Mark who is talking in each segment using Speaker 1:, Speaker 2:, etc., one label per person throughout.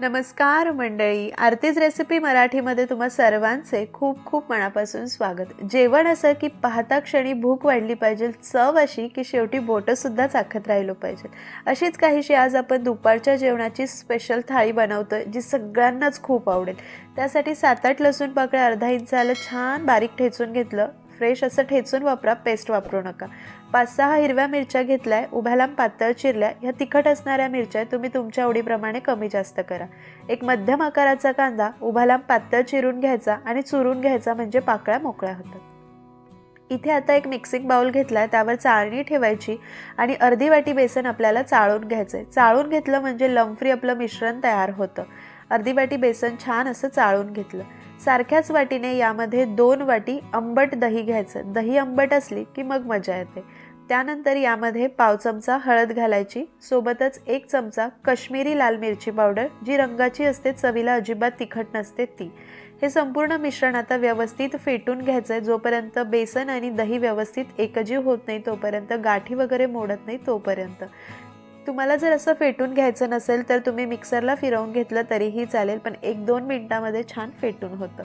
Speaker 1: नमस्कार मंडळी. आरतीच रेसिपी मराठीमध्ये तुम्हा सर्वांचे खूप खूप मनापासून स्वागत. जेवण असं की पाहता क्षणी भूक वाढली पाहिजे चव अशी की शेवटी बोटंसुद्धा चाखत राहिलो पाहिजे. अशीच काहीशी आज आपण दुपारच्या जेवणाची स्पेशल थाळी बनवतोय जी सगळ्यांनाच खूप आवडेल. त्यासाठी सात आठ लसूण पाकळ्या अर्धा इंच आलं छान बारीक ठेचून घेतलं. फ्रेश असं ठेचून वापरा पेस्ट वापरू नका. पाच सहा हिरव्या मिरच्या घेतल्या उभ्या लांब पातळ चिरल्या ह्या तिखट असणाऱ्या मिरच्या तुम्ही तुमच्या आवडीप्रमाणे कमी जास्त करा. एक मध्यम आकाराचा कांदा उभा लांब पातळ चिरून घ्यायचा आणि चुरून घ्यायचा म्हणजे पाकळ्या मोकळ्या होतात. इथे आता एक मिक्सिंग बाउल घेतला आहे त्यावर चाळणी ठेवायची आणि अर्धी वाटी बेसन आपल्याला चाळून घ्यायचं आहे चाळून घेतलं म्हणजे लंफ्री आपलं मिश्रण तयार होतं. अर्धी वाटी बेसन छान असं चाळून घेतलं. सारख्याच वाटीने यामध्ये दोन वाटी आंबट दही घ्यायचं. दही आंबट असली की मग मजा येते. त्यानंतर यामध्ये पाव चमचा हळद घालायची. सोबतच एक चमचा कश्मीरी लाल मिरची पावडर जी रंगाची असते चवीला अजिबात तिखट नसते ती. हे संपूर्ण मिश्रण आता व्यवस्थित फेटून घ्यायचं आहे जोपर्यंत बेसन आणि दही व्यवस्थित एकजीव होत नाही तोपर्यंत गाठी वगैरे मोडत नाही तोपर्यंत. तुम्हाला जर असं फेटून घ्यायचं नसेल तर तुम्ही मिक्सरला फिरवून घेतलं तरीही चालेल पण एक दोन मिनटामध्ये छान फेटून होतं.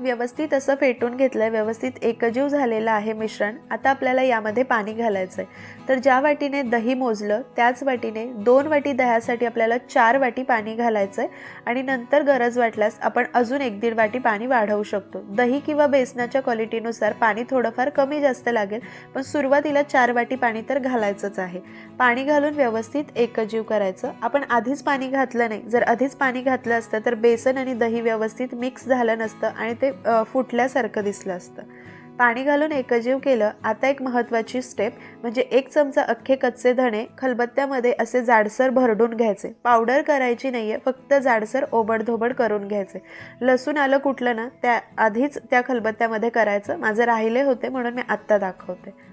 Speaker 1: व्यवस्थित असं फेटून घेतलं आहे व्यवस्थित एकजीव झालेलं आहे मिश्रण. आता आपल्याला यामध्ये पाणी घालायचं आहे तर ज्या वाटीने दही मोजलं त्याच वाटीने दोन वाटी दह्यासाठी आपल्याला चार वाटी पाणी घालायचं आहे आणि नंतर गरज वाटल्यास आपण अजून एक दीड वाटी पाणी वाढवू शकतो. दही किंवा बेसनाच्या क्वालिटीनुसार पाणी थोडंफार कमी जास्त लागेल पण सुरुवातीला चार वाटी पाणी तर घालायचंच आहे. पाणी घालून व्यवस्थित एकजीव करायचं. आपण आधीच पाणी घातलं नाही. जर आधीच पाणी घातलं असतं तर बेसन आणि दही व्यवस्थित मिक्स झालं नसतं आणि ते ते फुटल्यासारखं दिसलं असतं. पाणी घालून एकजीव केलं आता एक महत्त्वाची स्टेप म्हणजे एक चमचा अख्खे कच्चे धणे खलबत्त्यामध्ये असे जाडसर भरडून घ्यायचे. पावडर करायची नाही आहे फक्त जाडसर ओबडधोबड करून घ्यायचे. लसूण आलं कुठलं ना त्या आधीच त्या खलबत्त्यामध्ये करायचं. माझं राहिले होते म्हणून मी आत्ता दाखवते.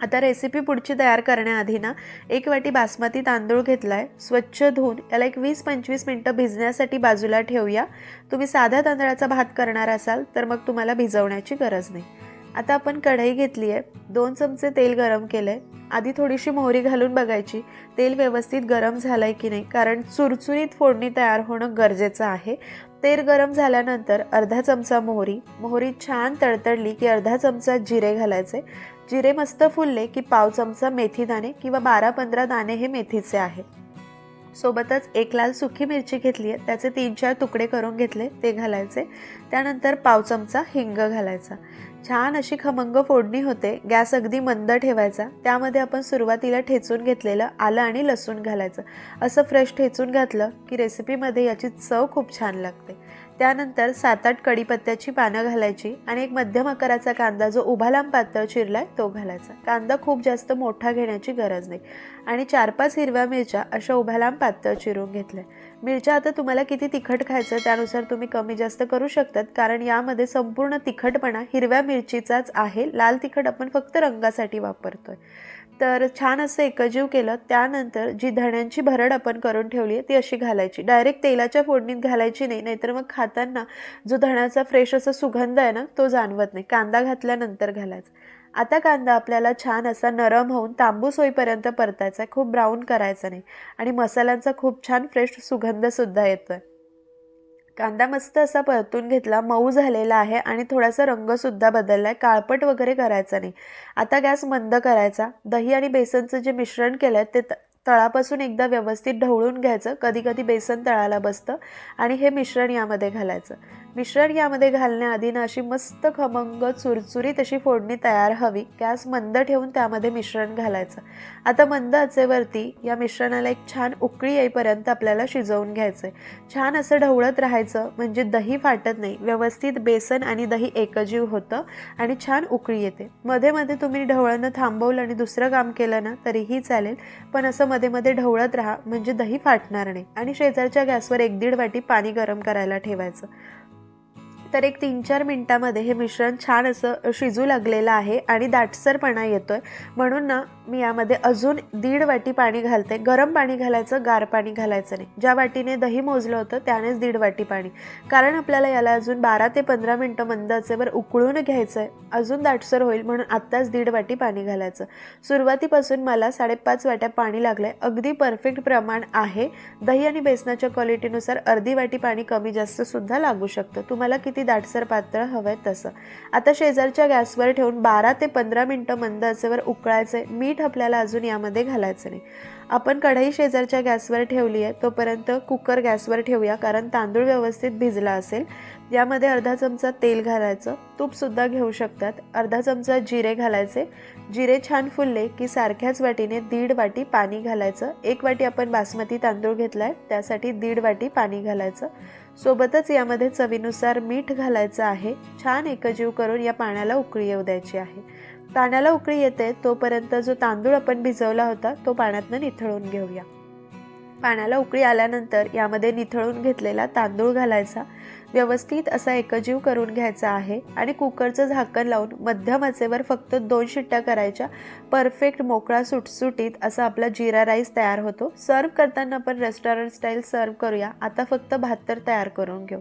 Speaker 1: आता रेसिपी पुढची तयार करण्याआधी ना एक वाटी बासमती तांदूळ घेतला आहे स्वच्छ धुवून याला एक वीस पंचवीस मिनटं भिजण्यासाठी बाजूला ठेवूया. तुम्ही साध्या तांदळाचा भात करणार असाल तर मग तुम्हाला भिजवण्याची गरज नाही. आता आपण कढई घेतली आहे दोन चमचे तेल गरम केलं आहे आधी थोडीशी मोहरी घालून बघायची तेल व्यवस्थित गरम झालं आहे की नाही कारण चुरचुरीत फोडणी तयार होणं गरजेचं आहे. तेल गरम झाल्यानंतर अर्धा चमचा मोहरी मोहरी छान तडतडली की अर्धा चमचा जिरे घालायचे. जिरे मस्त फुलले की पाव चमचा मेथी दाणे किंवा बारा पंधरा दाणे हे मेथीचे आहे. सोबतच एक लाल सुकी मिरची घेतली आहे त्याचे तीन चार तुकडे करून घेतले ते घालायचे. त्यानंतर पाव चमचा हिंग घालायचा. छान अशी खमंग फोडणी होते गॅस अगदी मंद ठेवायचा. त्यामध्ये आपण सुरुवातीला ठेचून घेतलेलं आलं आणि लसूण घालायचं. असं फ्रेश ठेचून घातलं की रेसिपीमध्ये याची चव खूप छान लागते. त्यानंतर सात आठ कडीपत्त्याची पानं घालायची आणि एक मध्यम आकाराचा कांदा जो उभा लांब पातळ चिरलाय तो घालायचा. कांदा खूप जास्त मोठा घेण्याची गरज नाही. आणि चार पाच हिरव्या मिरच्या अशा उभ्या लांब पातळ चिरून घेतल्या. मिरच्या आता तुम्हाला किती तिखट खायचं त्यानुसार तुम्ही कमी जास्त करू शकतात कारण यामध्ये संपूर्ण तिखटपणा हिरव्या मिरचीचाच आहे. लाल तिखट आपण फक्त रंगासाठी वापरतोय. तर छान असं एकजीव केलं. त्यानंतर जी धण्यांची भरड आपण करून ठेवली आहे ती अशी घालायची. डायरेक्ट तेलाच्या फोडणीत घालायची नाही नाहीतर मग खाताना जो धण्याचा फ्रेश असा सुगंध आहे ना तो जाणवत नाही. कांदा घातल्यानंतर घालायचा. आता कांदा आपल्याला छान असा नरम होऊन तांबूस होईपर्यंत परतायचा आहे. खूप ब्राऊन करायचा नाही. आणि मसाल्यांचा खूप छान फ्रेश सुगंधसुद्धा येतो आहे कांदा मस्त असा परतून घेतला मऊ झालेला आहे आणि थोडासा रंगसुद्धा बदलला आहे काळपट वगैरे करायचा नाही. आता गॅस मंद करायचा. दही आणि बेसनचं जे मिश्रण केलं आहे ते त तळापासून एकदा व्यवस्थित ढवळून घ्यायचं. कधी कधी बेसन तळाला बसतं आणि हे मिश्रण यामध्ये घालायचं. मिश्रण यामध्ये घालण्याआधी ना अशी मस्त खमंग चुरचुरीत अशी फोडणी तयार हवी. गॅस मंद ठेवून त्यामध्ये मिश्रण घालायचं. आता मंद आचेवरती या मिश्रणाला एक छान उकळी येईपर्यंत आपल्याला शिजवून घ्यायचं आहे छान असं ढवळत राहायचं म्हणजे दही फाटत नाही. व्यवस्थित बेसन आणि दही एकजीव होतं आणि छान उकळी येते. मध्ये मध्ये तुम्ही ढवळणं थांबवलं आणि दुसरं काम केलं ना तरीही चालेल. पण असं मध्ये मध्ये ढवळत राहा म्हणजे दही फाटणार नाही. आणि शेजारच्या गॅसवर एक दीड वाटी पाणी गरम करायला ठेवायचं. तर एक तीन चार मिनटामध्ये हे मिश्रण छान असं शिजू लागलेलं आहे आणि दाटसरपणा येतो आहे म्हणून ना मी यामध्ये अजून दीड वाटी पाणी घालते. गरम पाणी घालायचं गार पाणी घालायचं नाही. ज्या वाटीने दही मोजलं होतं त्यानेच दीड वाटी पाणी. कारण आपल्याला याला अजून बारा ते पंधरा मिनटं मंद आचेवर उकळून घ्यायचं आहे अजून दाटसर होईल म्हणून आत्ताच दीड वाटी पाणी घालायचं. सुरुवातीपासून मला साडेपाच वाट्या पाणी लागलं आहे अगदी परफेक्ट प्रमाण आहे. दही आणि बेसनाच्या क्वालिटीनुसार अर्धी वाटी पाणी कमी जास्त सुद्धा लागू शकतं. तुम्हाला किती दाटसर पातळ हवं आहे तसं. आता शेजारच्या गॅसवर ठेवून बारा ते पंधरा मिनटं मंद असेवर उकळायचंय. मीठ आपल्याला अजून यामध्ये घालायचं नाही. आपण कढई शेजारच्या गॅसवर ठेवली आहे तोपर्यंत कुकर गॅसवर ठेवूया कारण तांदूळ व्यवस्थित भिजला असेल. यामध्ये अर्धा चमचा तेल घालायचं. तूपसुद्धा घेऊ शकतात. अर्धा चमचा जिरे घालायचे. जिरे छान फुलले की सारख्याच वाटीने दीड वाटी पाणी घालायचं. एक वाटी आपण बासमती तांदूळ घेतला आहे त्यासाठी दीड वाटी पाणी घालायचं. सोबतच यामध्ये चवीनुसार मीठ घालायचं आहे. छान एकजीव करून या पाण्याला उकळी येऊ द्यायची आहे. पाण्याला उकळी येते तोपर्यंत जो तांदूळ आपण भिजवला होता तो पाण्यातनं निथळून घेऊया. पाण्याला उकळी आल्यानंतर यामध्ये निथळून घेतलेला तांदूळ घालायचा. व्यवस्थित असा एकजीव करून घ्यायचा आहे आणि कुकरचं झाकण लावून मध्यम आचेवर फक्त दोन शिट्ट्या करायच्या. परफेक्ट मोकळा सुटसुटीत असा आपला जिरा राईस तयार होतो. सर्व करताना आपण रेस्टॉरंट स्टाईल सर्व करूया. आता फक्त भात तर तयार करून घेऊ.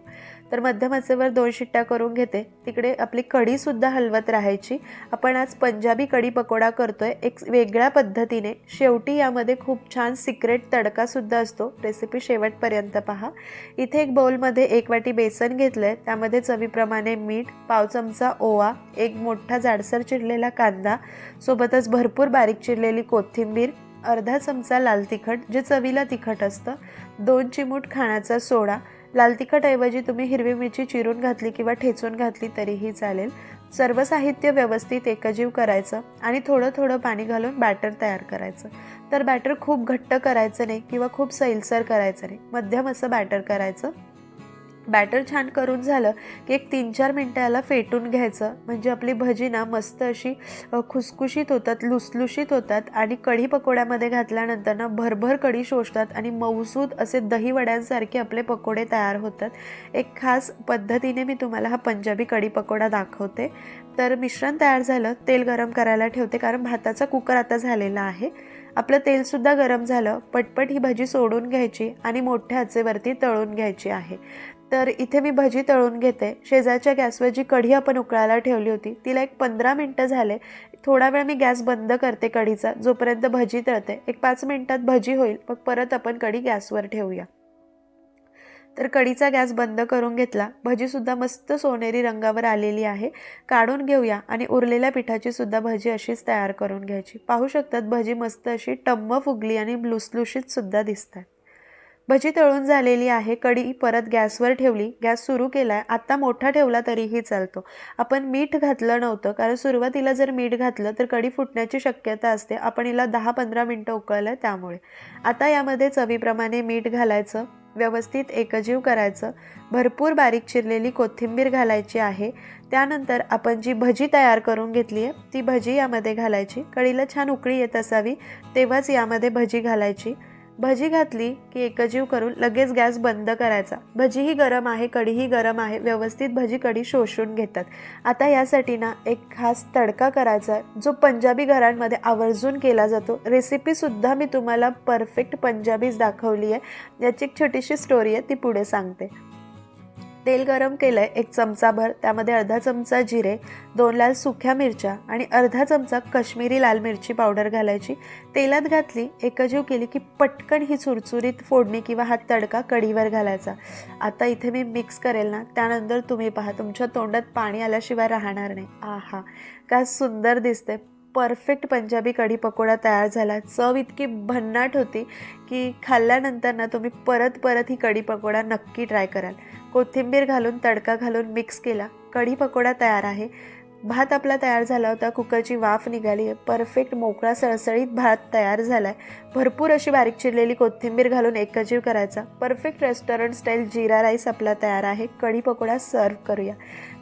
Speaker 1: तर मध्यमचेवर दोन शिट्ट्या करून घेते. तिकडे आपली कढीसुद्धा हलवत राहायची. आपण आज पंजाबी कढी पकोडा करतोय. एक वेगळ्या पद्धतीने. शेवटी यामध्ये खूप छान सिक्रेट तडकासुद्धा असतो. रेसिपी शेवटपर्यंत पहा. इथे एक बाउलमध्ये एक वाटी बेसन घेतलं आहे त्यामध्ये चवीप्रमाणे मीठ पाव चमचा ओवा एक मोठा जाडसर चिरलेला कांदा सोबतच भरपूर बारीक चिरलेली कोथिंबीर अर्धा चमचा लाल तिखट जे चवीला तिखट असतं दोन चिमूट खाण्याचा सोडा लाल तिखटऐवजी तुम्ही हिरवी मिरची चिरून घातली किंवा ठेचून घातली तरीही चालेल. सर्व साहित्य व्यवस्थित एकजीव करायचं आणि थोडं थोडं पाणी घालून बॅटर तयार करायचं. तर बॅटर खूप घट्ट करायचं नाही किंवा खूप सैलसर करायचं नाही. मध्यम असं बॅटर करायचं. बॅटर छान करून झालं की एक तीन चार मिनटं याला फेटून घ्यायचं. म्हणजे आपली भजी ना मस्त अशी खुसखुशीत होतात लुसलुशीत होतात आणि कढी पकोड्यामध्ये घातल्यानंतर ना भरभर कढी शोषतात आणि मऊसूद असे दही वड्यांसारखे आपले पकोडे तयार होतात. एक खास पद्धतीने मी तुम्हाला हा पंजाबी कढी पकोडा दाखवते. तर मिश्रण तयार झालं तेल गरम करायला ठेवते कारण भाताचा कुकर आता झालेला आहे. आपलं तेलसुद्धा गरम झालं पटपट ही भाजी सोडून घ्यायची आणि मोठ्या आचेवरती तळून घ्यायची आहे. तर इथे मी भजी तळून घेते. शेजारच्या गॅसवर जी कढी आपण उकळायला ठेवली होती तिला एक पंधरा मिनटं झाले. थोडा वेळ मी गॅस बंद करते कढीचा जोपर्यंत भजी तळते. एक पाच मिनटात भजी होईल मग परत आपण कढी गॅसवर ठेवूया. तर कढीचा गॅस बंद करून घेतला. भजीसुद्धा मस्त सोनेरी रंगावर आलेली आहे. काढून घेऊया आणि उरलेल्या पिठाची सुद्धा भजी अशीच तयार करून घ्यायची. पाहू शकतात भजी मस्त अशी टम्म फुगली आणि लुसलुशीत सुद्धा दिसतात. भजी तळून झालेली आहे कढी परत गॅसवर ठेवली गॅस सुरू केला आहे आत्ता मोठा ठेवला तरीही चालतो. आपण मीठ घातलं नव्हतं कारण सुरुवातीला जर मीठ घातलं तर कढी फुटण्याची शक्यता असते. आपण हिला दहा पंधरा मिनटं उकळलं त्यामुळे. आता यामध्ये चवीप्रमाणे मीठ घालायचं व्यवस्थित एकजीव करायचं भरपूर बारीक चिरलेली कोथिंबीर घालायची आहे. त्यानंतर आपण जी भजी तयार करून घेतली आहे ती भजी यामध्ये घालायची. कढीला छान उकळी येत असावी तेव्हाच यामध्ये भजी घालायची. भजी घातली की एकजीव करून लगेच गॅस बंद करायचा. भजीही गरम आहे कढीही गरम आहे व्यवस्थित भजी कढी शोषून घेतात. आता यासाठी ना एक खास तडका करायचा जो पंजाबी घरांमध्ये आवर्जून केला जातो. रेसिपीसुद्धा मी तुम्हाला परफेक्ट पंजाबीच दाखवली आहे. याची एक छोटीशी स्टोरी आहे ती पुढे सांगते. तेल गरम केलं आहे एक चमचाभर त्यामध्ये अर्धा चमचा जिरे दोन लाल सुक्या मिरच्या आणि अर्धा चमचा कश्मीरी लाल मिरची पावडर घालायची. तेलात घातली एकजीव केली की पटकन ही चुरचुरीत फोडणी किंवा हा तडका कढीवर घालायचा. आता इथे मी मिक्स करेल ना त्यानंतर तुम्ही पहा तुमच्या तोंडात पाणी आल्याशिवाय राहणार नाही. आहा काय सुंदर दिसते परफेक्ट पंजाबी कढी पकोडा तयार झाला. चव इतकी भन्नाट होती की खाल्ल्यानंतर ना तुम्ही परत परत ही कढी पकोडा नक्की ट्राय कराल. कोथिंबीर घालून तडका घालून मिक्स केला. कढी पकोडा तयार आहे. भात आपला तयार झाला होता कुकरची वाफ निघाली आहे. परफेक्ट मोकळा सळसळीत भात तयार झाला आहे भरपूर अशी बारीक चिरलेली कोथिंबीर घालून एकजीव करायचा. Perfect restaurant style jeera rice आपला तयार आहे. कढी पकोडा सर्व करूया.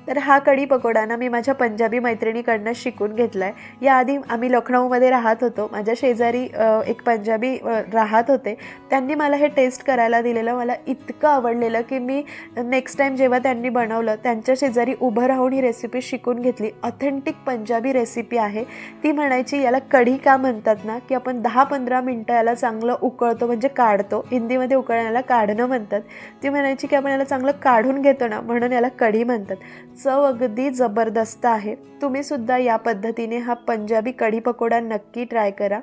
Speaker 1: तर हा कढी पकोडा ना मी माझ्या पंजाबी मैत्रिणीकडनं शिकून घेतला आहे याआधी आम्ही लखनौमध्ये राहत होतो. माझ्या शेजारी एक पंजाबी राहत होते. त्यांनी मला हे टेस्ट करायला दिलेलं. मला इतकं आवडलेलं की मी नेक्स्ट टाईम जेव्हा त्यांनी बनवलं त्यांच्या शेजारी उभं राहून ही रेसिपी शिकून घेतली. ऑथेंटिक पंजाबी रेसिपी आहे. ती म्हणायची याला कढी का म्हणतात ना की आपण दहा पंधरा मिनटं याला चांगलं उकळतो म्हणजे काढतो. हिंदीमध्ये उकळण्याला काढणं म्हणतात. ती म्हणायची की आपण याला चांगलं काढून घेतो ना म्हणून याला कढी म्हणतात. चव अगदी जबरदस्त आहे. तुम्ही सुद्धा या पद्धतीने हा पंजाबी कढी पकोडा नक्की ट्राय करा.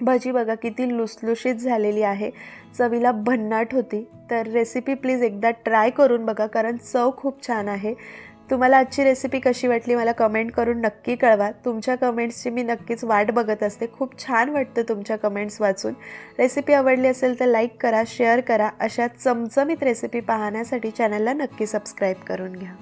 Speaker 1: भजी बघा किती लुसलुशीत झालेली आहे. चवीला भन्नाट होती. तर रेसिपी प्लीज एकदा ट्राय करून बघा कारण चव खूप छान आहे. तुम्हाला आजची रेसिपी कशी वाटली मला कमेंट करून नक्की कळवा. तुमच्या कमेंट्सची मी नक्कीच वाट बघत असते. खूप छान वाटतं तुमच्या कमेंट्स वाचून. रेसिपी आवडली असेल तर लाईक करा शेअर करा. अशा चमचमीत रेसिपी पाहण्यासाठी चॅनलला नक्की सबस्क्राईब करून घ्या.